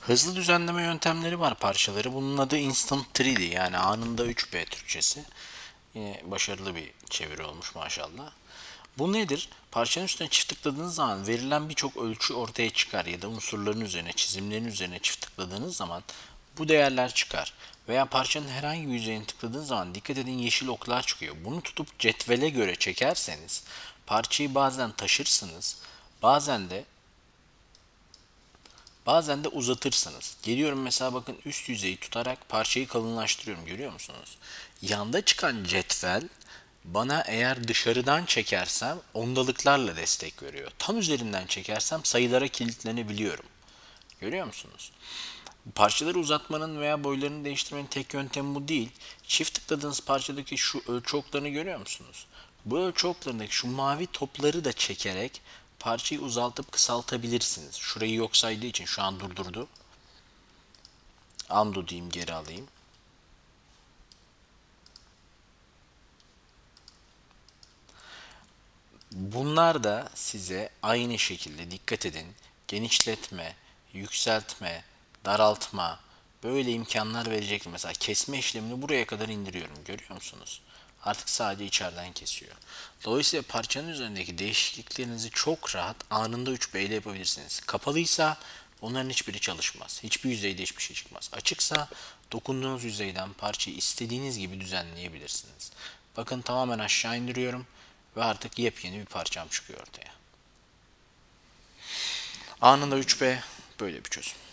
Hızlı düzenleme yöntemleri var parçaları. Bunun adı Instant 3D yani anında 3B Türkçesi. Yine başarılı bir çeviri olmuş maşallah. Bu nedir? Parçanın üstüne çift tıkladığınız zaman verilen birçok ölçü ortaya çıkar ya da unsurların üzerine, çizimlerin üzerine çift tıkladığınız zaman bu değerler çıkar. Veya parçanın herhangi bir yüzeyine tıkladığınız zaman dikkat edin yeşil oklar çıkıyor. Bunu tutup cetvele göre çekerseniz parçayı bazen taşırsınız, bazen de Bazen de uzatırsınız. Geliyorum mesela bakın üst yüzeyi tutarak parçayı kalınlaştırıyorum. Görüyor musunuz? Yanda çıkan cetvel bana eğer dışarıdan çekersem ondalıklarla destek veriyor. Tam üzerinden çekersem sayılara kilitlenebiliyorum. Görüyor musunuz? Parçaları uzatmanın veya boylarını değiştirmenin tek yöntemi bu değil. Çift tıkladığınız parçadaki şu ölçü oklarını görüyor musunuz? Bu ölçü oklarındaki şu mavi topları da çekerek parçayı uzaltıp kısaltabilirsiniz. Şurayı yok saydığı için şu an durdurdu. Undo diyeyim geri alayım. Bunlar da size aynı şekilde dikkat edin. Genişletme, yükseltme, daraltma böyle imkanlar verecek. Mesela kesme işlemini buraya kadar indiriyorum. Görüyor musunuz? Artık sadece içeriden kesiyor. Dolayısıyla parçanın üzerindeki değişikliklerinizi çok rahat anında 3B ile yapabilirsiniz. Kapalıysa onların hiçbiri çalışmaz. Hiçbir yüzeyde hiçbir şey çıkmaz. Açıksa dokunduğunuz yüzeyden parçayı istediğiniz gibi düzenleyebilirsiniz. Bakın tamamen aşağı indiriyorum ve artık yepyeni bir parçam çıkıyor ortaya. Anında 3B böyle bir çözüm.